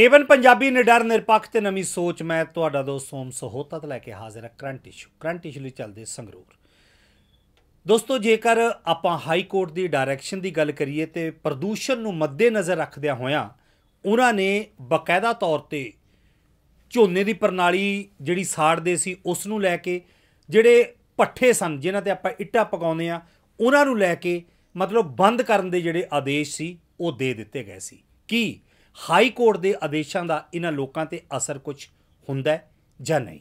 Avon Punjabi ਨਿਡਰ ਨਿਰਪੱਖ ਤੇ ਨਵੀਂ ਸੋਚ, ਮੈਂ ਤੁਹਾਡਾ ਦੋਸਤ ਸੋਮ ਸਹੋਤਾ ਤੇ ਲੈ ਕੇ ਹਾਜ਼ਰ ਹਾਂ ਕਰੰਟ ਇਸ਼ੂ। ਕਰੰਟ ਇਸ਼ੂ ਲਈ ਚੱਲਦੇ ਸੰਗਰੂਰ। ਦੋਸਤੋ, ਜੇਕਰ ਆਪਾਂ ਹਾਈ ਕੋਰਟ ਦੀ ਡਾਇਰੈਕਸ਼ਨ ਦੀ ਗੱਲ ਕਰੀਏ ਤੇ ਪ੍ਰਦੂਸ਼ਣ ਨੂੰ ਮੱਦੇ ਨਜ਼ਰ ਰੱਖਦਿਆਂ ਹੋਇਆਂ ਉਹਨਾਂ ਨੇ ਬਕਾਇਦਾ ਤੌਰ ਤੇ ਝੋਨੇ ਦੀ ਪ੍ਰਣਾਲੀ ਜਿਹੜੀ ਸਾੜਦੇ ਸੀ, ਉਸ ਨੂੰ ਲੈ ਕੇ ਜਿਹੜੇ ਪੱਠੇ ਸਨ, ਜਿਨ੍ਹਾਂ ਤੇ ਆਪਾਂ ਇੱਟਾਂ ਪਕਾਉਂਦੇ ਆ ਉਹਨਾਂ ਨੂੰ ਲੈ ਕੇ ਮਤਲਬ ਬੰਦ ਕਰਨ ਦੇ ਜਿਹੜੇ ਆਦੇਸ਼ ਸੀ, ਉਹ ਦੇ ਦਿੱਤੇ ਗਏ ਸੀ। ਕੀ? ਹਾਈ ਕੋਰਟ ਦੇ ਆਦੇਸ਼ਾਂ ਦਾ ਇਹਨਾਂ ਲੋਕਾਂ ਤੇ ਅਸਰ ਕੁਝ ਹੁੰਦਾ ਹੈ ਜਾਂ ਨਹੀਂ?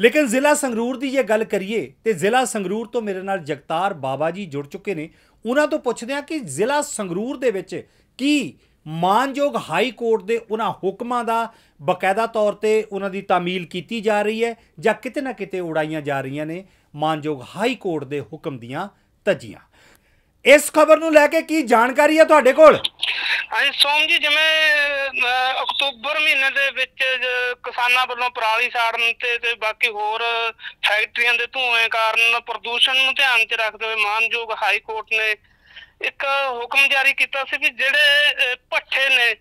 ਲੇਕਿਨ ਜ਼ਿਲ੍ਹਾ ਸੰਗਰੂਰ ਦੀ ਜੇ ਗੱਲ ਕਰੀਏ ਤੇ ਜ਼ਿਲ੍ਹਾ ਸੰਗਰੂਰ ਤੋਂ ਮੇਰੇ ਨਾਲ ਜਗਤਾਰ ਬਾਬਾ ਜੀ ਜੁੜ ਚੁੱਕੇ ਨੇ। ਉਹਨਾਂ ਤੋਂ ਪੁੱਛਦੇ ਹਾਂ ਕਿ ਜ਼ਿਲ੍ਹਾ ਸੰਗਰੂਰ ਦੇ ਵਿੱਚ ਕੀ ਮਾਨਯੋਗ ਹਾਈ ਕੋਰਟ ਦੇ ਉਹਨਾਂ ਹੁਕਮਾਂ ਦਾ ਬਕਾਇਦਾ ਤੌਰ ਤੇ ਉਹਨਾਂ ਦੀ ਤਾਮੀਲ ਕੀਤੀ ਜਾ ਰਹੀ ਹੈ ਜਾਂ ਕਿਤੇ ਨਾ ਕਿਤੇ ਉਡਾਈਆਂ ਜਾ ਰਹੀਆਂ ਨੇ ਮਾਨਯੋਗ ਹਾਈ ਕੋਰਟ ਦੇ ਹੁਕਮ ਦੀਆਂ ਧੱਜੀਆਂ ਇਸ ਖਬਰ ਨੂੰ ਲੈ ਕੇ ਕੀ ਜਾਣਕਾਰੀ ਹੈ ਤੁਹਾਡੇ ਕੋਲ? ਹਾਂਜੀ, ਸੋਮ ਜੀ, ਜਿਵੇਂ ਅਕਤੂਬਰ ਮਹੀਨੇ ਦੇ ਵਿੱਚ ਕਿਸਾਨਾਂ ਵੱਲੋਂ ਪਰਾਲੀ ਸਾੜਨ ਤੇ ਤੇ ਬਾਕੀ ਹੋਰ ਫੈਕਟਰੀਆਂ ਦੇ ਧੂਏ ਕਾਰਨ ਪ੍ਰਦੂਸ਼ਣ ਨੂੰ ਧਿਆਨ 'ਚ ਰੱਖਦੇ ਹੋਏ ਮਾਨਯੋਗ ਹਾਈ ਕੋਰਟ ਨੇ ਇੱਕ ਹੁਕਮ ਜਾਰੀ ਕੀਤਾ ਸੀ ਵੀ ਜਿਹੜੇ ਭੱਠੇ ਨੇ,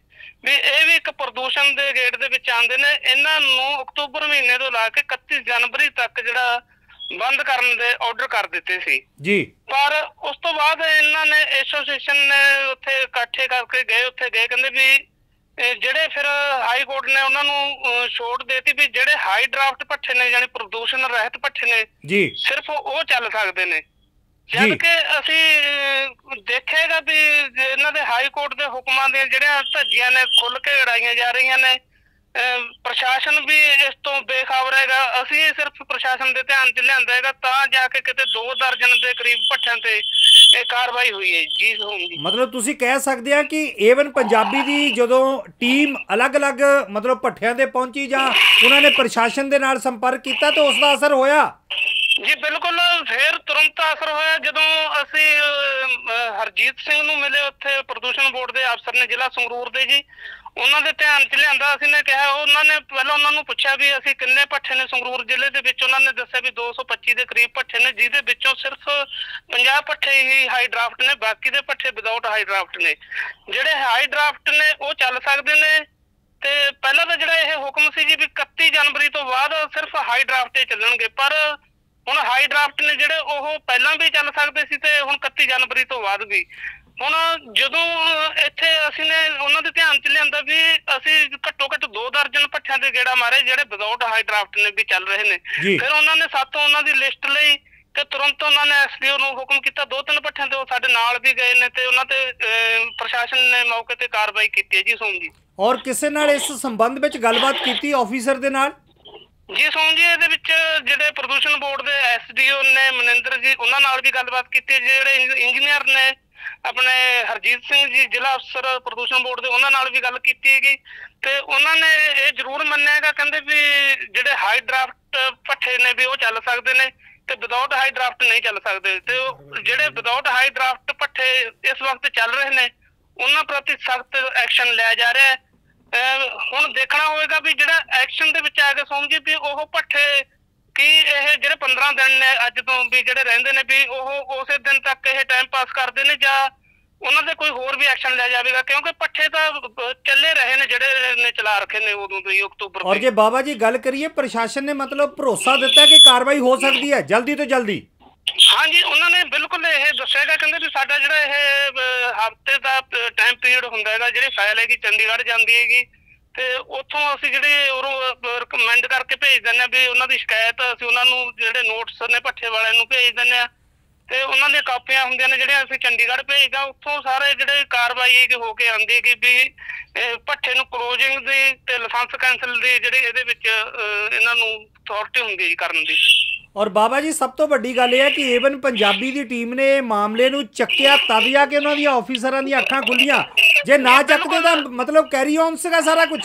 ਵੀ ਇਹ ਵੀ ਇੱਕ ਪ੍ਰਦੂਸ਼ਣ ਦੇ ਗੇਟ ਦੇ ਵਿੱਚ ਆਉਂਦੇ ਨੇ, ਇਹਨਾਂ ਨੂੰ ਅਕਤੂਬਰ ਮਹੀਨੇ ਤੋਂ ਲਾ ਕੇ 31 ਜਨਵਰੀ ਤੱਕ ਜਿਹੜਾ ਬੰਦ ਕਰਨ ਦੇ ਆਰਡਰ ਕਰ ਦਿੱਤੇ ਸੀ। ਜੀ। ਪਰ ਉਸ ਤੋਂ ਬਾਅਦ ਇਹਨਾਂ ਨੇ ਐਸੋਸੀਏਸ਼ਨ ਨੇ ਉੱਥੇ ਇਕੱਠੇ ਕਰਕੇ ਗਏ ਉੱਥੇ ਗਏ ਕਹਿੰਦੇ ਵੀ ਜਿਹੜੇ ਫਿਰ ਹਾਈ ਕੋਰਟ ਨੇ ਉਹਨਾਂ ਨੂੰ ਛੋਟ ਦੇਤੀ ਵੀ ਜਿਹੜੇ ਹਾਈ ਡਰਾਫਟ ਭੱਠੇ ਨੇ ਯਾਨੀ ਪ੍ਰਦੂਸ਼ਣ ਰਹਿਤ ਭੱਠੇ ਨੇ ਜੀ। ਸਿਰਫ ਉਹ ਚੱਲ ਸਕਦੇ ਨੇ। ਜਦ ਕਿ ਅਸੀਂ ਦੇਖੇਗਾ ਵੀ ਇਹਨਾਂ ਦੇ ਹਾਈ ਕੋਰਟ ਦੇ ਹੁਕਮਾਂ ਦੀਆਂ ਜਿਹੜੀਆਂ ਧੱਜੀਆਂ ਨੇ ਖੁੱਲ ਕੇ ਉਡਾਈਆਂ ਜਾ ਰਹੀਆਂ ਨੇ ਪ੍ਰਸ਼ਾਸਨ ਵੀ ਇਸ ਤੋਂ ਬੇਖਬਰ ਹੈਗਾ। ਅਸੀਂ ਸਿਰਫ ਪ੍ਰਸ਼ਾਸਨ ਦੇ ਧਿਆਨ 'ਚ ਲਿਆਂਦਾ ਹੈਗਾ ਤਾਂ ਜਾ ਕੇ ਕਿਤੇ ਦੋ ਦਰਜਨ ਦੇ ਕਰੀਬ ਭੱਠਿਆਂ ਤੇ ਇਹ ਕਾਰਵਾਈ ਹੋਈ ਹੈ ਜੀ ਜੀ ਮਤਲਬ ਤੁਸੀਂ ਕਹਿ ਸਕਦੇ ਆ ਕਿ ਏਵਨ ਪੰਜਾਬੀ ਦੀ ਜਦੋਂ ਟੀਮ ਅਲੱਗ-ਅਲੱਗ ਮਤਲਬ ਪੱਠਿਆਂ ਤੇ ਪਹੁੰਚੀ ਜਾਂ ਉਹਨਾਂ ਨੇ ਪ੍ਰਸ਼ਾਸਨ ਦੇ ਨਾਲ ਸੰਪਰਕ ਕੀਤਾ ਤਾਂ ਉਸ ਦਾ ਅਸਰ ਹੋਇਆ? ਜੀ ਬਿਲਕੁਲ ਫੇਰ ਤੁਰੰਤ ਅਸਰ ਹੋਇਆ। ਜਦੋਂ ਅਸੀਂ ਹਰਜੀਤ ਸਿੰਘ ਨੂੰ ਮਿਲੇ ਉੱਥੇ ਪ੍ਰਦੂਸ਼ਣ ਬੋਰਡ ਦੇ ਅਫਸਰ ਨੇ ਜ਼ਿਲ੍ਹਾ ਸੰਗਰੂਰ ਦੇ ਜੀ ਉਹਨਾਂ ਦੇ ਧਿਆਨ 'ਚ ਲਿਆਂਦਾ, ਅਸੀਂ ਨੇ ਕਿਹਾ, ਉਹਨਾਂ ਨੇ ਪਹਿਲਾਂ ਉਹਨਾਂ ਨੂੰ ਪੁੱਛਿਆ ਵੀ ਅਸੀਂ ਕਿੰਨੇ ਪੱਠੇ ਨੇ ਸੰਗਰੂਰ ਜ਼ਿਲ੍ਹੇ ਦੇ ਵਿੱਚ, ਉਹਨਾਂ ਨੇ ਦੱਸਿਆ ਵੀ 225 ਦੇ ਕਰੀਬ ਭੱਠੇ ਨੇ, ਜਿਹਦੇ ਵਿੱਚੋਂ ਸਿਰਫ 50 ਪੱਠੇ ਹੀ ਹਾਈ ਡਰਾਫਟ ਨੇ, ਬਾਕੀ ਦੇ ਪੱਠੇ ਵਿਦਆਊਟ ਹਾਈ ਡਰਾਫਟ ਨੇ। ਜਿਹੜੇ ਹਾਈ ਡਰਾਫਟ ਨੇ, ਉਹ ਚੱਲ ਸਕਦੇ ਨੇ। ਤੇ ਪਹਿਲਾਂ ਤਾਂ ਜਿਹੜਾ ਇਹ ਹੁਕਮ ਸੀ ਜੀ ਵੀ 31 ਜਨਵਰੀ ਤੋਂ ਬਾਅਦ ਸਿਰਫ ਹਾਈ ਡਰਾਫਟ ਹੀ ਚੱਲਣਗੇ, ਪਰ ਹੁਣ ਹਾਈ ਡਰਾਫਟ ਨੇ ਜਿਹੜੇ, ਉਹ ਪਹਿਲਾਂ ਵੀ ਚੱਲ ਸਕਦੇ ਸੀ ਤੇ ਹੁਣ 31 ਜਨਵਰੀ ਤੋਂ ਬਾਅਦ ਵੀ। ਹੁਣ ਜਦੋਂ ਇੱਥੇ ਅਸੀਂ ਨੇ ਉਹਨਾਂ ਦੇ ਧਿਆਨ 'ਚ ਲਿਆਂਦਾ ਵੀ ਅਸੀਂ ਘੱਟੋ ਘੱਟ ਦੋ ਦਰਜਨ ਪੱਠਿਆਂ ਦੇ ਗੇੜਾ ਮਾਰੇ ਜਿਹੜੇ ਵਿਦਆਊਟ ਹਾਈ ਡਰਾਫਟ ਨੇ ਵੀ ਚੱਲ ਰਹੇ ਨੇ। ਫਿਰ ਉਹਨਾਂ ਨੇ ਸਾਤੋਂ ਉਹਨਾਂ ਦੀ ਲਿਸਟ ਲਈ ਤੇ ਤੁਰੰਤ ਉਹਨਾਂ ਨੇ ਐਸਡੀਓ ਨੂੰ ਹੁਕਮ ਕੀਤਾ ਦੋ ਤਿੰਨ ਪੱਠਿਆਂ ਤੇ ਉਹ ਸਾਡੇ ਨਾਲ ਵੀ ਗਏ ਨੇ ਤੇ ਉਹਨਾਂ ਤੇ ਪ੍ਰਸ਼ਾਸਨ ਨੇ ਮੌਕੇ ਤੇ ਕਾਰਵਾਈ ਕੀਤੀ ਹੈ ਜੀ ਸੋਮ ਜੀ ਔਰ ਕਿਸੇ ਨਾਲ ਇਸ ਸੰਬੰਧ ਵਿੱਚ ਗੱਲਬਾਤ ਕੀਤੀ ਆਫੀਸਰ ਦੇ ਨਾਲ ਜੀ ਸੋਮ ਜੀ ਇਹਦੇ ਵਿੱਚ ਜਿਹੜੇ ਪ੍ਰਦੂਸ਼ਣ ਬੋਰਡ ਦੇ ਐਸਡੀਓ ਨੇ ਮਨਿੰਦਰ ਜੀ ਉਹਨਾਂ ਨਾਲ ਵੀ ਗੱਲਬਾਤ ਕੀਤੀ। ਜਿਹੜੇ ਇੰਜ- ਇੰਜੀਨੀਅਰ ਨੇ ਆਪਣੇ ਹਰਜੀਤ ਸਿੰਘ ਜੀ ਜ਼ਿਲ੍ਹਾ ਅਫਸਰ ਪ੍ਰਦੂਸ਼ਣ ਬੋਰਡ ਦੇ ਉਹਨਾਂ ਨਾਲ ਵੀ ਗੱਲ ਕੀਤੀ ਹੈਗੀ ਤੇ ਉਹਨਾਂ ਨੇ ਇਹ ਜ਼ਰੂਰ ਮੰਨਿਆ ਕਹਿੰਦੇ ਵੀ ਜਿਹੜੇ ਹਾਈ ਡਰਾਫਟ ਪੱਠੇ ਨੇ ਵੀ ਉਹ ਚੱਲ ਸਕਦੇ ਨੇ ਤੇ ਵਿਦਆਊਟ ਹਾਈ ਡਰਾਫਟ ਨਹੀਂ ਚੱਲ ਸਕਦੇ ਤੇ ਜਿਹੜੇ ਵਿਦਆਊਟ ਹਾਈ ਡਰਾਫਟ ਪੱਠੇ ਇਸ ਵਕਤ ਚੱਲ ਰਹੇ ਨੇ, ਉਹਨਾਂ ਪ੍ਰਤੀ ਸਖਤ ਐਕਸ਼ਨ ਲਿਆ ਜਾ ਰਿਹਾ ਹੈ। ਹੁਣ ਦੇਖਣਾ ਹੋਵੇਗਾ ਵੀ ਜਿਹੜਾ ਐਕਸ਼ਨ ਦੇ ਵਿੱਚ ਆ ਕੇ ਸਮਝੀ ਵੀ ਉਹ ਪੱਠੇ ਕੀ ਇਹ ਜਿਹੜੇ 15 ਦਿਨ ਨੇ ਅੱਜ ਤੋਂ ਵੀ ਜਿਹੜੇ ਰਹਿੰਦੇ ਨੇ ਵੀ ਉਹ ਉਸੇ ਦਿਨ ਤੱਕ ਇਹ ਟਾਈਮ ਪਾਸ ਕਰਦੇ ਨੇ ਜਾਂ ਉਹਨਾਂ ਦੇ ਕੋਈ ਹੋਰ ਵੀ ਐਕਸ਼ਨ ਲਿਆ ਜਾਵੇਗਾ? ਕਿਉਂਕਿ ਪੱਠੇ ਤਾਂ ਚੱਲੇ ਰਹੇ ਨੇ ਜਿਹੜੇ ਨੇ ਚਲਾ ਰੱਖੇ ਨੇ ਉਦੋਂ ਤੋਂ ਹੀ ਅਕਤੂਬਰ ਔਰ ਤੋਂ ਜੇ ਬਾਬਾ ਜੀ ਗੱਲ ਕਰੀਏ ਪ੍ਰਸ਼ਾਸਨ ਨੇ ਮਤਲਬ ਭਰੋਸਾ ਦਿੱਤਾ ਕਿ ਕਾਰਵਾਈ ਹੋ ਸਕਦੀ ਹੈ ਜਲਦੀ ਤੋਂ ਜਲਦੀ? ਹਾਂਜੀ ਉਹਨਾਂ ਨੇ ਬਿਲਕੁਲ ਇਹ ਦੱਸਿਆਗਾ ਕਹਿੰਦੇ ਵੀ ਸਾਡਾ ਜਿਹੜਾ ਇਹ ਹਫ਼ਤੇ ਦਾ ਟਾਈਮ ਪੀਰੀਅਡ ਹੁੰਦਾ ਹੈਗਾ ਜਿਹੜੀ ਫਾਈਲ ਹੈਗੀ ਚੰਡੀਗੜ੍ਹ ਜਾਂਦੀ ਹੈਗੀ। ਤੇ ਉੱਥੋਂ ਅਸੀਂ ਜਿਹੜੇ ਉਹ ਰეკਮੈਂਡ ਕਰਕੇ ਭੇਜ ਦਿੰਦੇ ਆ ਵੀ ਉਹਨਾਂ ਦੀ ਸ਼ਿਕਾਇਤ ਅਸੀਂ ਉਹਨਾਂ ਨੂੰ ਜਿਹੜੇ ਨੋਟਸ ਨੇ ਭੱਠੇ ਵਾਲਿਆਂ ਨੂੰ ਭੇਜ ਦਿੰਦੇ ਆ ਤੇ ਉਹਨਾਂ ਦੀਆਂ ਕਾਪੀਆਂ ਹੁੰਦੀਆਂ ਨੇ ਜਿਹੜੀਆਂ ਅਸੀਂ ਚੰਡੀਗੜ੍ਹ ਭੇਜਦਾ ਉੱਥੋਂ ਸਾਰੇ ਜਿਹੜੇ ਕਾਰਵਾਈ ਹੈਗੀ ਹੋ ਕੇ ਆਉਂਦੀ ਹੈਗੀ ਵੀ ਭੱਠੇ ਨੂੰ ਕਲੋਜ਼ਿੰਗ ਦੀ ਤੇ ਲਾਇਸੈਂਸ ਕੈਂਸਲ ਦੀ ਜਿਹੜੀ ਇਹਦੇ ਵਿੱਚ ਇਹਨਾਂ ਨੂੰ ਅਥਾਰਟੀ ਹੁੰਦੀ ਹੈ ਕਰਨ ਦੀ। ਔਰ ਬਾਬਾ ਜੀ ਸਭ ਤੋਂ ਵੱਡੀ ਗੱਲ ਇਹ ਹੈ ਕਿ ਏਵਨ ਪੰਜਾਬੀ ਦੀ ਟੀਮ ਨੇ ਇਹ ਮਾਮਲੇ ਨੂੰ ਚੱਕਿਆ ਤਦ ਜਾ ਕੇ ਉਹਨਾਂ ਦੀਆਂ ਆਫੀਸਰਾਂ ਦੀਆਂ ਅੱਖਾਂ ਖੁੱਲੀਆਂ ਜੇ ਨਾ ਚੱਕਦੇ ਤਾਂ ਮਤਲਬ ਕੈਰੀ ਔਨ ਸੀਗਾ ਸਾਰਾ ਕੁਝ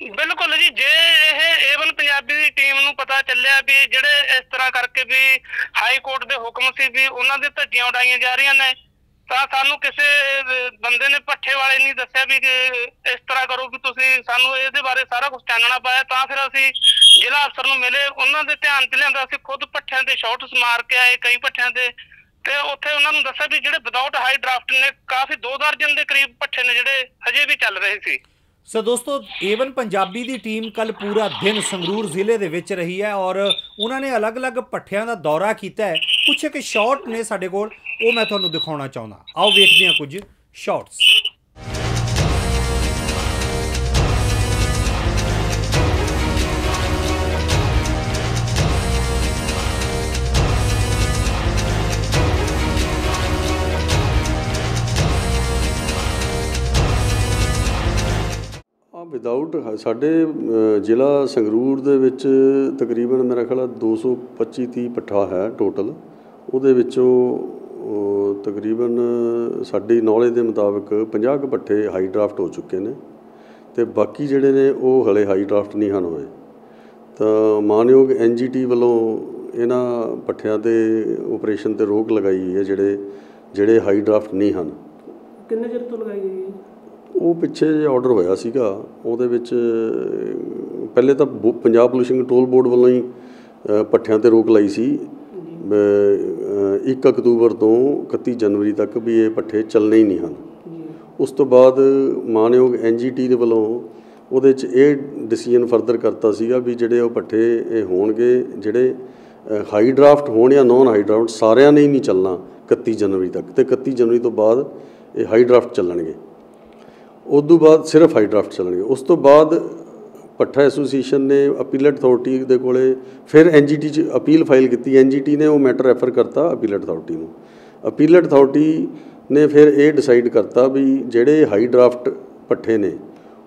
ਬਿਲਕੁਲ ਜੀ ਜੇ ਇਹ ਏਵਨ ਪੰਜਾਬੀ ਦੀ ਟੀਮ ਨੂੰ ਪਤਾ ਚੱਲਿਆ ਵੀ ਜਿਹੜੇ ਇਸ ਤਰ੍ਹਾਂ ਕਰਕੇ ਵੀ ਹਾਈ ਕੋਰਟ ਦੇ ਹੁਕਮ ਸੀ ਵੀ ਉਹਨਾਂ ਦੇ ਧੱਜੀਆਂ ਉਡਾਈਆਂ ਜਾ ਰਹੀਆਂ ਨੇ ਤਾਂ ਸਾਨੂੰ ਕਿਸੇ ਬੰਦੇ ਨੇ ਪੱਠੇ ਵਾਲੇ ਨਹੀਂ ਦੱਸਿਆ ਵੀ ਇਸ ਤਰ੍ਹਾਂ ਕਰੋ ਵੀ ਤੁਸੀਂ ਸਾਨੂੰ ਇਹਦੇ ਬਾਰੇ ਸਾਰਾ ਕੁਝ ਚਾਨਣਾ ਪਾਇਆ। ਤਾਂ ਫਿਰ ਅਸੀਂ ਜ਼ਿਲ੍ਹਾ ਅਫਸਰ ਨੂੰ ਮਿਲੇ। ਉਹਨਾਂ ਦੇ ਧਿਆਨ 'ਚ ਲਿਆਂਦਾ, ਅਸੀਂ ਖੁਦ ਪੱਠਿਆਂ ਦੇ ਸ਼ਾਟਸ ਮਾਰ ਕੇ ਆਏ ਕਈ ਪੱਠਿਆਂ ਦੇ। ਤੇ ਉੱਥੇ ਉਹਨਾਂ ਨੂੰ ਦੱਸਿਆ ਵੀ ਜਿਹੜੇ ਵਿਦਆਊਟ ਹਾਈ ਡਰਾਫਟ ਨੇ, ਕਾਫੀ ਦੋ ਦਰਜਨ ਦੇ ਕਰੀਬ ਪੱਠੇ ਨੇ ਜਿਹੜੇ ਹਜੇ ਵੀ ਚੱਲ ਰਹੇ ਸੀ। ਸੋ ਦੋਸਤੋ ਏਵਨ ਪੰਜਾਬੀ ਦੀ ਟੀਮ ਕੱਲ ਪੂਰਾ ਦਿਨ ਸੰਗਰੂਰ ਜ਼ਿਲ੍ਹੇ ਦੇ ਵਿੱਚ ਰਹੀ ਹੈ ਔਰ ਉਹਨਾਂ ਨੇ ਅਲੱਗ-ਅਲੱਗ ਪੱਠਿਆਂ ਦਾ ਦੌਰਾ ਕੀਤਾ ਹੈ। ਕੁਝ ਇੱਕ ਸ਼ਾਰਟ ਨੇ ਸਾਡੇ ਕੋਲ। ਉਹ ਮੈਂ ਤੁਹਾਨੂੰ ਦਿਖਾਉਣਾ ਚਾਹੁੰਦਾ। ਆਓ ਵੇਖਦੇ ਹਾਂ ਕੁਝ ਸ਼ਾਰਟਸ ਵਿਦਆਊਟ ਸਾਡੇ ਜ਼ਿਲ੍ਹਾ ਸੰਗਰੂਰ ਦੇ ਵਿੱਚ ਤਕਰੀਬਨ ਮੇਰਾ ਖਿਆਲ ਆ 225 30 ਪੱਠਾ ਹੈ ਟੋਟਲ ਉਹਦੇ ਵਿੱਚੋਂ ਤਕਰੀਬਨ ਸਾਡੀ ਨੌਲੇਜ ਦੇ ਮੁਤਾਬਕ 50 ਕੁ ਪੱਠੇ ਹਾਈ ਡਰਾਫਟ ਹੋ ਚੁੱਕੇ ਨੇ ਤੇ ਬਾਕੀ ਜਿਹੜੇ ਨੇ ਉਹ ਹਲੇ ਹਾਈ ਡਰਾਫਟ ਨਹੀਂ ਹਨ ਹੋਏ। ਤਾਂ ਮਾਨਯੋਗ ਐਨਜੀਟੀ ਵੱਲੋਂ ਇਹਨਾਂ ਪੱਠਿਆਂ ਦੇ ਆਪਰੇਸ਼ਨ ਤੇ ਰੋਕ ਲਗਾਈ ਹੈ ਜਿਹੜੇ ਜਿਹੜੇ ਹਾਈ ਡਰਾਫਟ ਨਹੀਂ ਹਨ। ਕਿੰਨੇ ਚਿਰ ਤੋਂ ਲਗਾਈ ਗਈ ਹੈ ਉਹ ਪਿੱਛੇ ਜੇ ਆਰਡਰ ਹੋਇਆ ਸੀਗਾ ਉਹਦੇ ਵਿੱਚ ਪਹਿਲੇ ਤਾਂ ਪੰਜਾਬ ਪੋਲੂਸ਼ਨ ਕੰਟਰੋਲ ਬੋਰਡ ਵੱਲੋਂ ਹੀ ਪੱਠਿਆਂ ਤੇ ਰੋਕ ਲਾਈ ਸੀ। 1 ਅਕਤੂਬਰ ਤੋਂ 31 ਜਨਵਰੀ ਤੱਕ ਵੀ ਇਹ ਪੱਠੇ ਚੱਲਣੇ ਹੀ ਨਹੀਂ ਹਨ। ਉਸ ਤੋਂ ਬਾਅਦ ਮਾਨਯੋਗ ਐਨਜੀਟੀ ਦੇ ਵੱਲੋਂ ਉਹਦੇ 'ਚ ਇਹ ਡਿਸੀਜਨ ਫਰਦਰ ਕਰਤਾ ਸੀਗਾ ਵੀ ਜਿਹੜੇ ਉਹ ਪੱਠੇ ਇਹ ਹੋਣਗੇ ਜਿਹੜੇ ਹਾਈ ਡਰਾਫਟ ਹੋਣ ਜਾਂ ਨੌਨ ਹਾਈ ਡਰਾਫਟ ਸਾਰਿਆਂ ਨੇ ਹੀ ਨਹੀਂ ਚੱਲਣਾ 31 ਜਨਵਰੀ ਤੱਕ। ਤੇ 31 ਜਨਵਰੀ ਤੋਂ ਬਾਅਦ ਇਹ ਹਾਈ ਡਰਾਫਟ ਚੱਲਣਗੇ। ਉਸ ਤੋਂ ਬਾਅਦ ਸਿਰਫ ਹਾਈ ਡਰਾਫਟ ਚੱਲਣਗੇ। ਉਸ ਤੋਂ ਬਾਅਦ ਪੱਠਾ ਐਸੋਸੀਏਸ਼ਨ ਨੇ ਅਪੀਲਟ ਅਥਾਰਟੀ ਦੇ ਕੋਲੇ ਫਿਰ ਐਨਜੀਟੀ 'ਚ ਅਪੀਲ ਫਾਈਲ ਕੀਤੀ। ਐਨਜੀਟੀ ਨੇ ਉਹ ਮੈਟਰ ਰੈਫਰ ਕਰਤਾ ਅਪੀਲਟ ਅਥਾਰਟੀ ਨੂੰ। ਅਪੀਲਟ ਅਥਾਰਟੀ ਨੇ ਫਿਰ ਇਹ ਡਿਸਾਈਡ ਕਰਤਾ ਵੀ ਜਿਹੜੇ ਹਾਈ ਡਰਾਫਟ ਪੱਠੇ ਨੇ,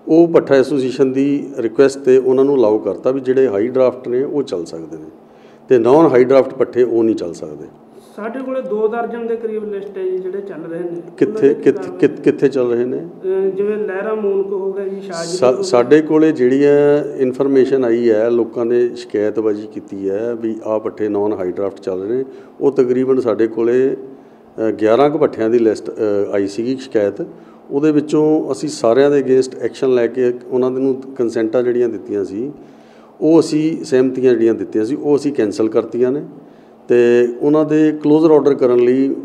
ਉਹ ਪੱਠਾ ਐਸੋਸੀਏਸ਼ਨ ਦੀ ਰਿਕੁਐਸਟ ਤੇ ਉਹਨਾਂ ਨੂੰ ਅਲਾਉ ਕਰਤਾ ਵੀ ਜਿਹੜੇ ਹਾਈ ਡਰਾਫਟ ਨੇ ਉਹ ਚੱਲ ਸਕਦੇ ਨੇ ਤੇ ਨਾਨ ਹਾਈ ਡਰਾਫਟ ਪੱਠੇ ਉਹ ਨਹੀਂ ਚੱਲ ਸਕਦੇ। ਸਾਡੇ ਕੋਲੇ 2 ਦਰਜਨ ਦੇ ਕਰੀਬ ਲਿਸਟ ਹੈ ਜੀ ਜਿਹੜੇ ਚੱਲ ਰਹੇ ਨੇ। ਕਿੱਥੇ ਦੀ ਕਿੱਥੇ? ਕਿੱਥੇ- ਚੱਲ ਰਹੇ ਨੇ? ਜਿਵੇਂ ਲਹਿਰਾ ਮੂਨਕ ਹੋ ਗਿਆ ਜੀ ਸ਼ਾਹਜੀ ਸਾਡੇ ਕੋਲੇ ਜਿਹੜੀ ਹੈ ਇਨਫੋਰਮੇਸ਼ਨ ਆਈ ਹੈ ਲੋਕਾਂ ਨੇ ਸ਼ਿਕਾਇਤਬਾਜ਼ੀ ਕੀਤੀ ਹੈ ਵੀ ਆਹ ਪੱਠੇ ਨਾਨ ਹਾਈ ਡਰਾਫਟ ਚੱਲ ਰਹੇ ਨੇ। ਉਹ ਤਕਰੀਬਨ ਸਾਡੇ ਕੋਲੇ ਅ, 11 ਕੁ ਪੱਠਿਆਂ ਦੀ ਲਿਸਟ ਆਈ ਸੀਗੀ ਸ਼ਿਕਾਇਤ। ਉਹਦੇ ਵਿੱਚੋਂ ਅਸੀਂ ਸਾਰਿਆਂ ਦੇ ਅਗੇਂਸਟ ਐਕਸ਼ਨ ਲੈ ਕੇ ਉਹਨਾਂ ਦੇ ਨੂੰ ਕੰਸੈਂਟਾਂ ਜਿਹੜੀਆਂ ਦਿੱਤੀਆਂ ਸੀ ਉਹ ਅਸੀਂ ਸਹਿਮਤੀਆਂ ਜਿਹੜੀਆਂ ਦਿੱਤੀਆਂ ਸੀ ਉਹ ਅਸੀਂ ਕੈਨਸਲ ਕਰਤੀਆਂ ਨੇ। ਤੇ ਉਹਨਾਂ ਦੇ ਕਲੋਜ਼ਰ ਆਰਡਰ ਕਰਨ ਲਈ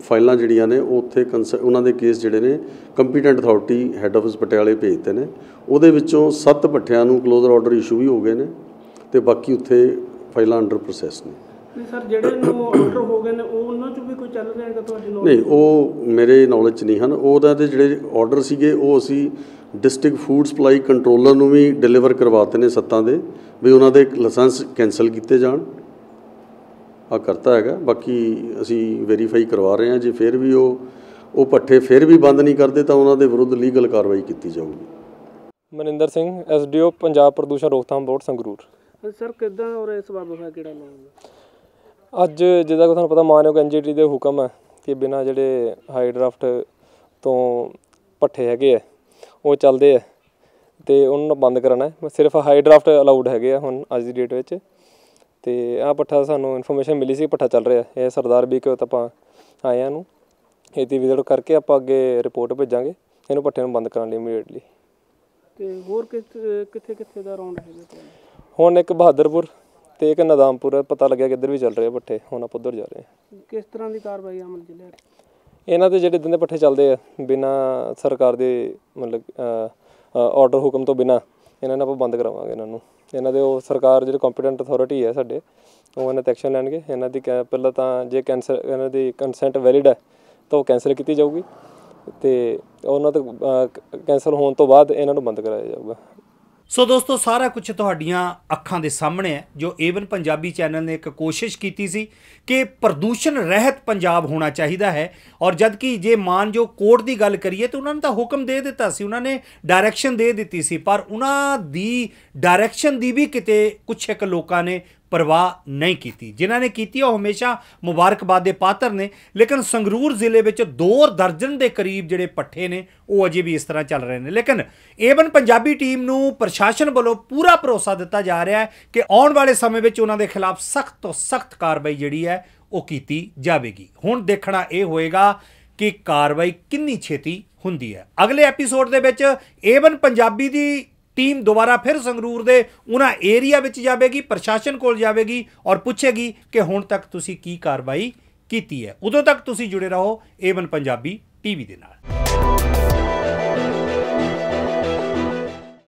ਫਾਈਲਾਂ ਜਿਹੜੀਆਂ ਨੇ ਉਹ ਉੱਥੇ ਕੰਸ- ਉਹਨਾਂ ਦੇ ਕੇਸ ਜਿਹੜੇ ਨੇ ਕੰਪੀਟੈਂਟ ਅਥਾਰਟੀ ਹੈੱਡ ਆਫਿਸ ਪਟਿਆਲੇ ਭੇਜਤੇ ਨੇ। ਉਹਦੇ ਵਿੱਚੋਂ 7 ਪੱਠਿਆਂ ਨੂੰ ਕਲੋਜ਼ਰ ਆਰਡਰ ਇਸ਼ੂ ਵੀ ਹੋ ਗਏ ਨੇ ਤੇ ਬਾਕੀ ਉੱਥੇ ਫਾਈਲਾਂ ਅੰਡਰ ਪ੍ਰੋਸੈਸ ਨੇ। ਨਹੀਂ ਸਰ ਜਿਹੜੇ ਨੂੰ ਆਰਡਰ ਹੋ ਗਏ ਨੇ ਉਹ ਉਹਨਾਂ ਚੋਂ ਵੀ ਕੋਈ ਚੱਲ ਰਿਹਾ ਹੈਗਾ ਤੁਹਾਡੀ knowledge? ਨਹੀਂ ਉਹ ਮੇਰੇ ਨੌਲੇਜ 'ਚ ਨਹੀਂ ਹਨ। ਉਹਦਾ ਦੇ ਜਿਹੜੇ ਆਰਡਰ ਸੀਗੇ ਉਹ ਅਸੀਂ ਡਿਸਟ੍ਰਿਕਟ ਫੂਡ ਸਪਲਾਈ ਕੰਟਰੋਲਰ ਨੂੰ ਵੀ ਡਿਲੀਵਰ ਕਰਵਾਤੇ ਨੇ ਸੱਤਾਂ ਦੇ ਵੀ ਉਹਨਾਂ ਦੇ ਲਾਇਸੈਂਸ ਕੈਨਸਲ ਕੀਤੇ ਜਾਣ। ਆ ਕਰਤਾ ਹੈਗਾ ਬਾਕੀ ਅਸੀਂ ਵੈਰੀਫਾਈ ਕਰਵਾ ਰਹੇ ਹਾਂ ਜੇ ਫਿਰ ਵੀ ਉਹ ਉਹ ਪੱਠੇ ਫਿਰ ਵੀ ਬੰਦ ਨਹੀਂ ਕਰਦੇ ਤਾਂ ਉਹਨਾਂ ਦੇ ਵਿਰੁੱਧ ਲੀਗਲ ਕਾਰਵਾਈ ਕੀਤੀ ਜਾਊਗੀ। ਮਨਿੰਦਰ ਸਿੰਘ ਐਸਡੀਓ ਪੰਜਾਬ ਪ੍ਰਦੂਸ਼ਣ ਰੋਕਥਾਮ ਬੋਰਡ ਸੰਗਰੂਰ। ਸਰ ਕਿਦਾਂ ਔਰ ਇਸ ਬਾਬਤ ਹੋਇਆ ਕਿਹੜਾ ਨਾਮ ਅੱਜ ਜਿੱਦਾਂ ਕਿ ਤੁਹਾਨੂੰ ਪਤਾ ਮਾਨਯੋਗ ਐਨਜੀਟੀ ਦੇ ਹੁਕਮ ਹੈ ਕਿ ਬਿਨਾ ਜਿਹੜੇ ਹਾਈ ਡਰਾਫਟ ਤੋਂ ਪੱਠੇ ਹੈਗੇ ਆ ਉਹ ਚੱਲਦੇ ਆ ਤੇ ਉਹਨਾਂ ਨੂੰ ਬੰਦ ਕਰਨਾ ਹੈ। ਸਿਰਫ ਹਾਈ ਡਰਾਫਟ ਅਲਾਉਡ ਹੈਗੇ ਆ ਹੁਣ ਅੱਜ ਦੀ ਡੇਟ ਵਿੱਚ। ਤੇ ਆਹ ਪੱਠਾ ਸਾਨੂੰ ਇਨਫੋਰਮੇਸ਼ਨ ਮਿਲੀ ਸੀ ਪੱਠਾ ਚੱਲ ਰਿਹਾ। ਇਹ ਸਰਦਾਰ ਵੀ ਕਿ ਆਪਾਂ ਆਏ ਆ ਨੂੰ ਇਹਦੀ ਵਿਜ਼ਿਟ ਕਰਕੇ ਆਪਾਂ ਅੱਗੇ ਰਿਪੋਰਟ ਭੇਜਾਂਗੇ। ਇਹਨੂੰ ਪੱਠੇ ਨੂੰ ਬੰਦ ਕਰਨ ਲਈ ਇਮੀਡੀਏਟਲੀ ਤੇ ਹੋਰ ਕਿੱਥੇ ਕਿੱਥੇ ਕਿੱਥੇ ਦਾ ਰੌਂਡ ਹੈਗਾ ਤੁਹਾਨੂੰ ਹੁਣ ਇੱਕ ਬਹਾਦਰਪੁਰ ਤੇ ਇੱਕ ਨਦਾਮਪੁਰ ਹੈ। ਪਤਾ ਲੱਗਿਆ ਕਿ ਇੱਧਰ ਵੀ ਚੱਲ ਰਹੇ ਆ ਪੱਠੇ। ਹੁਣ ਆਪਾਂ ਉੱਧਰ ਜਾ ਰਹੇ ਹਾਂ ਕਿਸ ਤਰ੍ਹਾਂ ਦੀ ਕਾਰਵਾਈ ਅਮਲ ਲਿਆ ਇਹਨਾਂ ਦੇ ਜਿਹੜੇ ਦਿੰਦੇ ਪੱਠੇ ਚੱਲਦੇ ਆ ਬਿਨਾ ਸਰਕਾਰ ਦੇ ਮਤਲਬ ਆਰਡਰ ਹੁਕਮ ਤੋਂ ਬਿਨਾ ਇਹਨਾਂ ਨੂੰ ਆਪਾਂ ਬੰਦ ਕਰਾਵਾਂਗੇ ਇਹਨਾਂ ਨੂੰ। ਇਹਨਾਂ ਦੇ ਉਹ ਸਰਕਾਰ ਜਿਹੜੇ ਕੰਪੀਟੈਂਟ ਅਥਾਰਟੀ ਹੈ ਸਾਡੇ, ਉਹ ਇਹਨਾਂ ਤੇ ਐਕਸ਼ਨ ਲੈਣਗੇ। ਇਹਨਾਂ ਦੀ ਕੈ- ਪਹਿਲਾਂ ਤਾਂ ਜੇ ਕੈਂਸਲ ਇਹਨਾਂ ਦੀ ਕੰਸੈਂਟ ਵੈਲਿਡ ਹੈ, ਤਾਂ ਉਹ ਕੈਂਸਲ ਕੀਤੀ ਜਾਊਗੀ। ਤੇ ਉਹਨਾਂ ਤੋਂ ਕੈਂਸਲ ਹੋਣ ਤੋਂ ਬਾਅਦ ਇਹਨਾਂ ਨੂੰ ਬੰਦ ਕਰਾਇਆ ਜਾਊਗਾ। ਸੋ ਦੋਸਤੋ, ਸਾਰਾ ਕੁਝ ਤੁਹਾਡੀਆਂ ਅੱਖਾਂ ਦੇ ਸਾਹਮਣੇ ਹੈ, ਜੋ ਏਵਨ ਪੰਜਾਬੀ ਚੈਨਲ ਨੇ ਇੱਕ ਕੋਸ਼ਿਸ਼ ਕੀਤੀ ਸੀ ਕਿ ਪ੍ਰਦੂਸ਼ਣ ਰਹਿਤ ਪੰਜਾਬ ਹੋਣਾ ਚਾਹੀਦਾ ਹੈ। ਔਰ ਜਦ ਕਿ ਜੇ ਮਾਨ ਜੋ ਕੋਰਟ ਦੀ ਗੱਲ ਕਰੀਏ, ਤਾਂ ਉਹਨਾਂ ਨੇ ਤਾਂ ਹੁਕਮ ਦੇ ਦਿੱਤਾ ਸੀ, ਉਹਨਾਂ ਨੇ ਡਾਇਰੈਕਸ਼ਨ ਦੇ ਦਿੱਤੀ ਸੀ, ਪਰ ਉਹਨਾਂ ਦੀ ਡਾਇਰੈਕਸ਼ਨ ਦੀ ਵੀ ਕਿਤੇ ਕੁਝ ਇੱਕ ਲੋਕਾਂ ਨੇ ਪਰਵਾਹ ਨਹੀਂ ਕੀਤੀ। ਜਿਨ੍ਹਾਂ ਨੇ ਕੀਤੀ, ਉਹ ਹਮੇਸ਼ਾ ਮੁਬਾਰਕਬਾਦ ਦੇ ਪਾਤਰ ਨੇ। ਲੇਕਿਨ ਸੰਗਰੂਰ ਜ਼ਿਲ੍ਹੇ ਵਿੱਚ ਦੋ ਦਰਜਨ ਦੇ ਕਰੀਬ ਜਿਹੜੇ ਪੱਠੇ ਨੇ, ਉਹ ਅਜੇ ਵੀ ਇਸ ਤਰ੍ਹਾਂ ਚੱਲ ਰਹੇ ਨੇ। ਲੇਕਿਨ ਏਵਨ ਪੰਜਾਬੀ ਟੀਮ ਨੂੰ ਪ੍ਰਸ਼ਾਸਨ ਵੱਲੋਂ ਪੂਰਾ ਭਰੋਸਾ ਦਿੱਤਾ ਜਾ ਰਿਹਾ ਹੈ ਕਿ ਆਉਣ ਵਾਲੇ ਸਮੇਂ ਵਿੱਚ ਉਹਨਾਂ ਦੇ ਖਿਲਾਫ ਸਖਤ ਤੋਂ ਸਖਤ ਕਾਰਵਾਈ ਜਿਹੜੀ ਹੈ, ਉਹ ਕੀਤੀ ਜਾਵੇਗੀ। ਹੁਣ ਦੇਖਣਾ ਇਹ ਹੋਏਗਾ ਕਿ ਕਾਰਵਾਈ ਕਿੰਨੀ ਛੇਤੀ ਹੁੰਦੀ ਹੈ। ਅਗਲੇ ਐਪੀਸੋਡ ਦੇ ਵਿੱਚ ਏਵਨ ਪੰਜਾਬੀ ਦੀ ਟੀਮ ਦੁਬਾਰਾ ਫਿਰ ਸੰਗਰੂਰ ਦੇ ਉਹਨਾਂ ਏਰੀਆ ਵਿੱਚ ਜਾਵੇਗੀ, ਪ੍ਰਸ਼ਾਸਨ ਕੋਲ ਜਾਵੇਗੀ ਔਰ ਪੁੱਛੇਗੀ ਕਿ ਹੁਣ ਤੱਕ ਤੁਸੀਂ ਕੀ ਕਾਰਵਾਈ ਕੀਤੀ ਹੈ। ਉਦੋਂ ਤੱਕ ਤੁਸੀਂ ਜੁੜੇ ਰਹੋ ਏਵਨ ਪੰਜਾਬੀ ਟੀਵੀ ਦੇ ਨਾਲ।